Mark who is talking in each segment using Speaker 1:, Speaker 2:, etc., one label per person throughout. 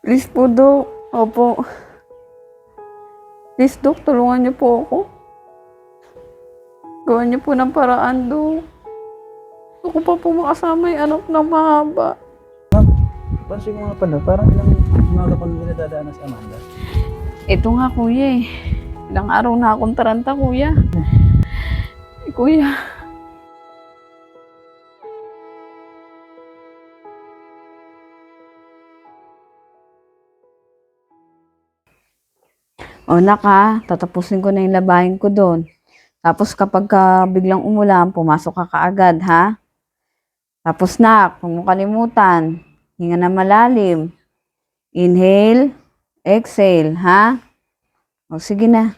Speaker 1: Please po, Dok. Opo. Please, Dok, tulungan niyo po ako. Gawan niyo po ng paraan, Dok. Gusto ko pa po makasama yung anak na mahaba.
Speaker 2: Ma'am, pansin ko nga pala, parang ilang umaga pa nila dadaanan si Amanda.
Speaker 1: Ito nga, kuya eh. Ilang araw na akong taranta, kuya. Eh, kuya. O naka, tatapusin ko na yung labahin ko doon. Tapos kapag ka biglang umulan, pumasok ka kaagad, ha? Tapos na, kung mo kalimutan, hinga na malalim. Inhale, exhale, ha? O sige na.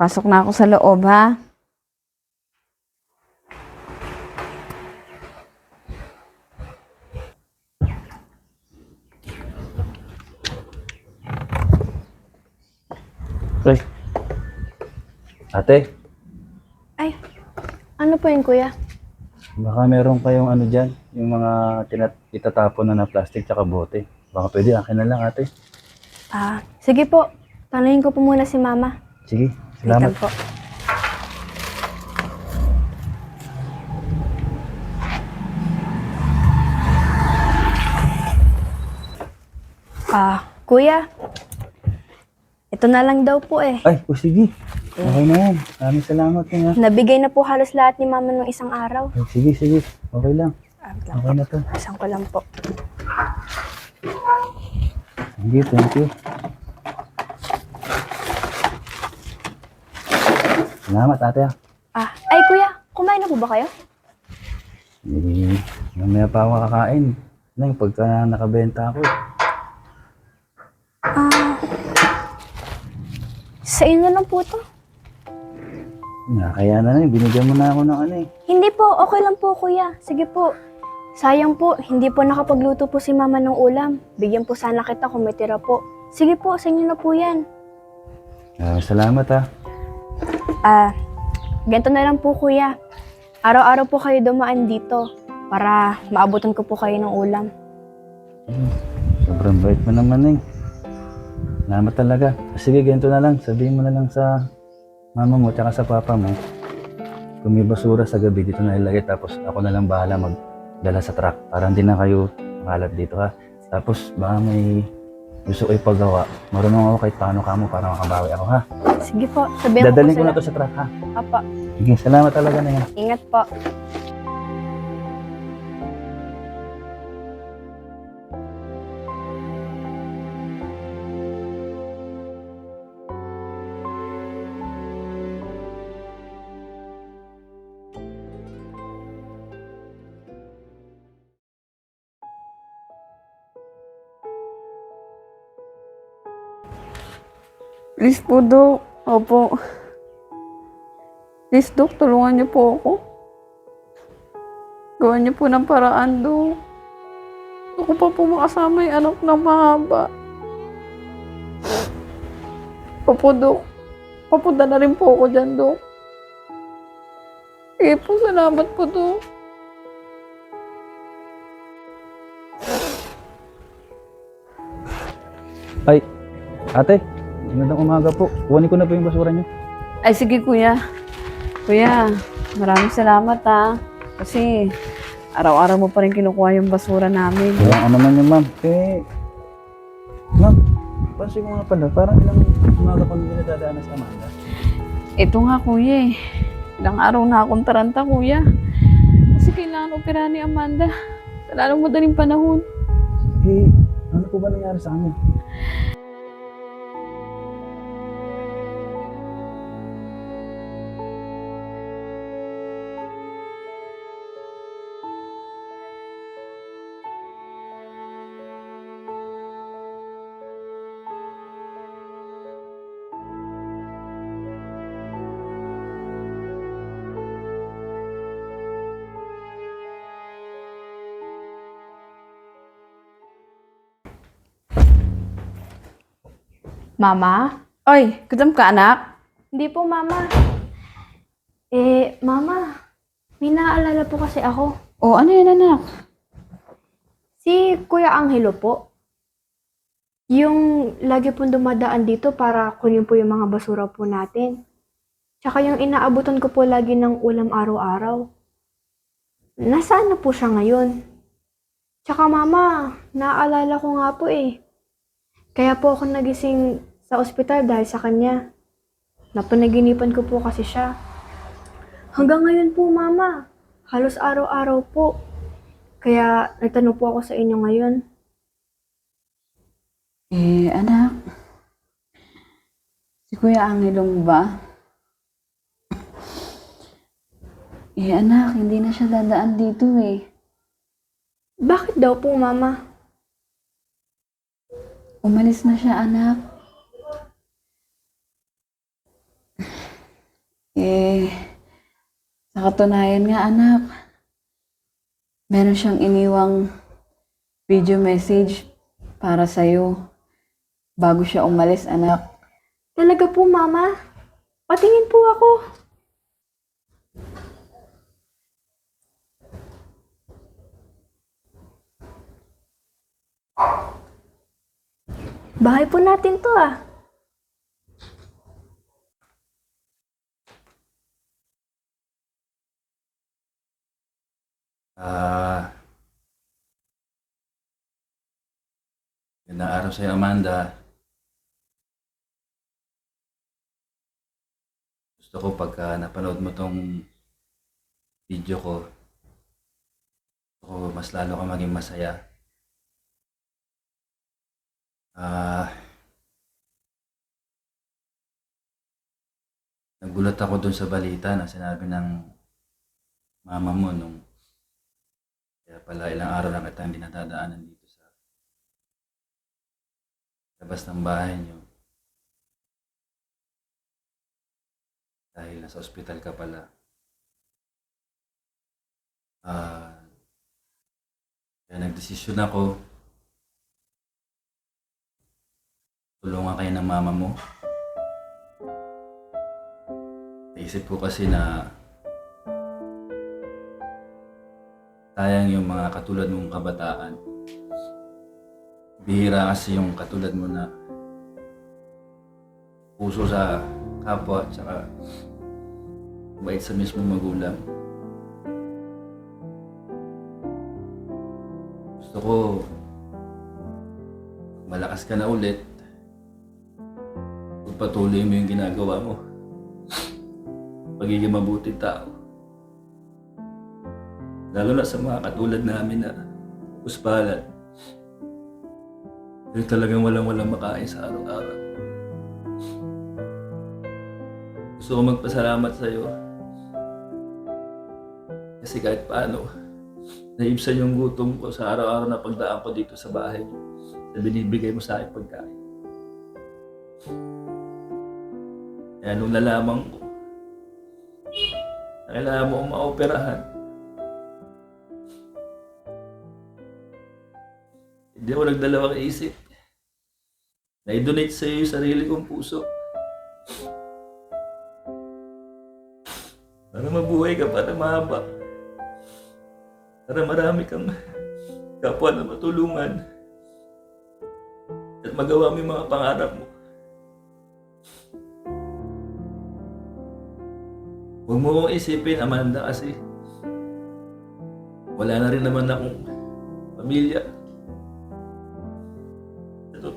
Speaker 1: Pasok na ako sa loob, ha?
Speaker 2: Ay. Ate,
Speaker 3: Ay, ano po yun, kuya?
Speaker 2: baka meron kayong ano dyan, yung mga tinat itatapon na na plastic tsaka bote. Baka pwede, akin na lang ate.
Speaker 3: Ah, sige po. Tanungin ko po muna si mama.
Speaker 2: Sige,
Speaker 3: Wait lang
Speaker 2: salamat.
Speaker 3: po. Ah, kuya. Ito na lang daw po eh.
Speaker 2: Ay, o sige. Okay na yan. Maraming salamat yun ha.
Speaker 3: Nabigay na po halos lahat ni mama nung isang araw.
Speaker 2: Ay, sige, sige. Okay lang.
Speaker 3: Ah, wait lang.
Speaker 2: Okay na to.
Speaker 3: Asan ko lang po.
Speaker 2: Sige, thank you. Salamat ate ah.
Speaker 3: Ah, ay kuya, kumain na po ba kayo?
Speaker 2: Eh, mamaya pa ako kakain. Nang pagka nakabenta ako. eh.
Speaker 3: Sa inyo lang po to.
Speaker 2: Na, kaya na na, binigyan mo na ako ng ano eh.
Speaker 3: Hindi po, okay lang po kuya. Sige po. Sayang po, hindi po nakapagluto po si mama ng ulam. Bigyan po sana kita kung may tira po. Sige po, sa inyo na po yan.
Speaker 2: Ah, salamat ah.
Speaker 3: Ah, ganito na lang po kuya. Araw-araw po kayo dumaan dito para maabutan ko po kayo ng ulam.
Speaker 2: Sobrang bait mo naman eh. Salamat talaga. Sige, ganito na lang. Sabihin mo na lang sa mama mo tsaka sa papa mo. Kung may basura sa gabi, dito na ilagay. Tapos ako na lang bahala magdala sa truck. Para hindi na kayo makalat dito ha. Tapos baka may gusto ko ipagawa. Marunong ako kahit paano ka mo para makabawi ako ha.
Speaker 3: Sige po, sabihin
Speaker 2: Dadalhin
Speaker 3: ko
Speaker 2: ko na to sa truck ha.
Speaker 3: Apa,
Speaker 2: Sige, salamat talaga na yan.
Speaker 3: ingat po.
Speaker 1: Please po, Dok. Opo. Please, Dok, tulungan niyo po ako. Gawan niyo po ng paraan, Dok. Gusto ko pa po makasama yung anak na mahaba. Opo, Dok. Papunta na rin po ako dyan, Dok. Sige po, salamat po, Dok.
Speaker 2: Ay, ate. Magandang umaga po. Kuhanin ko na po yung basura niyo.
Speaker 1: Ay, sige, kuya. Kuya, maraming salamat, ha. Kasi, araw-araw mo pa rin kinukuha yung basura namin.
Speaker 2: Walang ano man yun, ma'am. Eh, ma'am, pansin ko nga pala, parang ilang umaga pa nila dadaanan si Amanda.
Speaker 1: Ito nga, kuya eh. Ilang araw na akong taranta, kuya. Kasi kailangan opera ni Amanda. Sa lalong madaling panahon.
Speaker 2: Eh, ano po ba nangyari sa kanya?
Speaker 3: Mama?
Speaker 1: Oy, gutom ka, anak?
Speaker 3: Hindi po, mama. Eh, mama, may naaalala po kasi ako.
Speaker 1: O, ano yun, anak?
Speaker 3: Si Kuya Angelo po. Yung lagi pong dumadaan dito para kunin po yung mga basura po natin. Tsaka yung inaabutan ko po lagi ng ulam araw-araw. Nasaan na po siya ngayon? Tsaka mama, naaalala ko nga po eh. Kaya po ako nagising sa ospital dahil sa kanya. Napanaginipan ko po kasi siya. Hanggang ngayon po mama, halos araw-araw po. Kaya nagtanong po ako sa inyo ngayon.
Speaker 1: Eh, anak. Si Kuya Angelo ba? Eh, anak, hindi na siya dadaan dito eh.
Speaker 3: Bakit daw po mama?
Speaker 1: Umalis na siya, anak. Eh, sa katunayan nga, anak, meron siyang iniwang video message para sa'yo bago siya umalis, anak.
Speaker 3: Talaga po mama? Patingin po ako. Bahay po natin to ah.
Speaker 2: Ah. Gandang araw sa'yo, Amanda. Gusto ko pagka napanood mo tong video ko, gusto ko mas lalo ka maging masaya. Ah. Nagulat ako dun sa balita na sinabi ng mama mo nung kaya pala ilang araw na kita hindi natadaanan dito sa labas ng bahay niyo. Dahil nasa ospital ka pala. Ah, kaya nagdesisyon ako tulungan kayo ng mama mo. Naisip ko kasi na sayang yung mga katulad mong kabataan. Bihira kasi yung katulad mo na puso sa kapwa at saka bait sa mismo magulang. Gusto ko malakas ka na ulit pagpatuloy mo yung ginagawa mo. Pagiging mabuting tao. Lalo na sa mga katulad namin na puspalan. Yung talagang walang-walang makain sa araw-araw. Gusto ko magpasalamat sa iyo. Kasi kahit paano, naibsan yung gutom ko sa araw-araw na pagdaan ko dito sa bahay. Na binibigay mo sa akin pagkain. Kaya nung nalaman ko, na kailangan mo akong maoperahan, Hindi ako nagdalawang isip. Na-donate sa iyo yung sarili kong puso. Para mabuhay ka para mahaba. Para marami kang kapwa na matulungan. At magawa mo yung mga pangarap mo. Huwag mo kong isipin, Amanda, kasi wala na rin naman akong pamilya.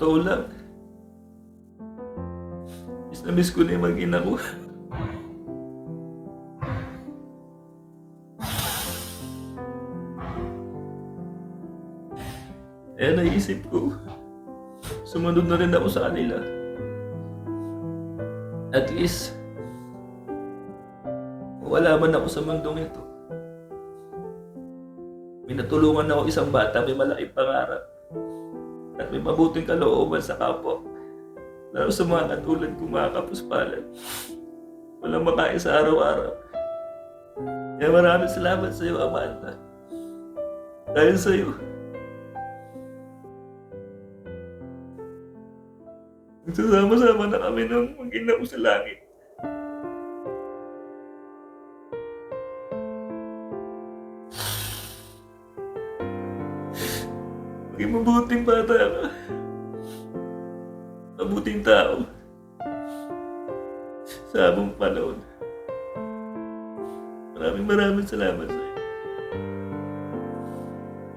Speaker 2: Totoo lang, miss na miss ko na yung mag-ina ko. Kaya naisip ko, sumunod na rin ako sa kanila. At least, wala man ako sa mundong ito. May natulungan ako isang bata, may malaking pangarap at may mabuting kalooban sa kapwa. Lalo sa mga katulad kong mga kapuspalan. Walang makain sa araw-araw. Kaya maraming salamat sa iyo, Amanda. Dahil sa iyo. Nagsasama-sama na kami ng ko sa langit. Mabuting tao sa among panahon. Maraming maraming salamat sa iyo.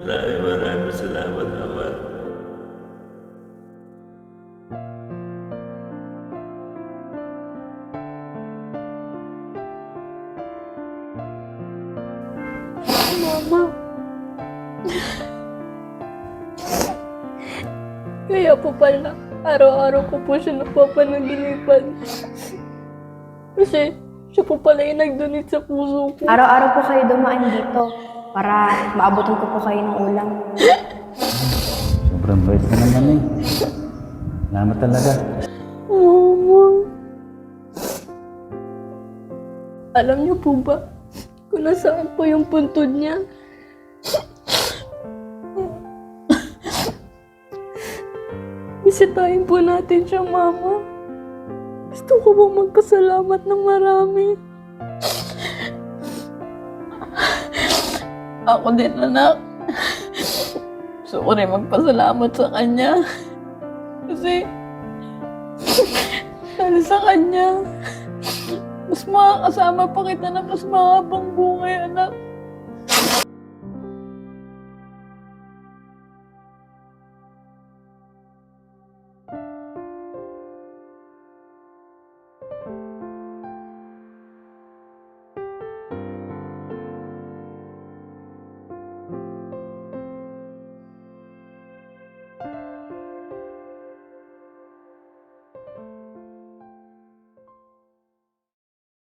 Speaker 2: Maraming maraming salamat, Ama.
Speaker 4: Mama. Kaya po pala, araw-araw ko po siya napapanaginipan. Kasi siya po pala yung nag-donate sa puso ko.
Speaker 3: Araw-araw po kayo dumaan dito para maabutin ko po kayo ng ulam.
Speaker 5: Sobrang bait ka naman eh. Salamat talaga.
Speaker 4: Mama. Alam niyo po ba kung nasaan po yung puntod niya? Bisitahin po natin siya, Mama. Gusto ko bang magpasalamat ng marami.
Speaker 1: Ako din, anak. Gusto ko rin magpasalamat sa kanya. Kasi, dahil sa kanya, mas makakasama pa kita na mas mahabang buhay, anak.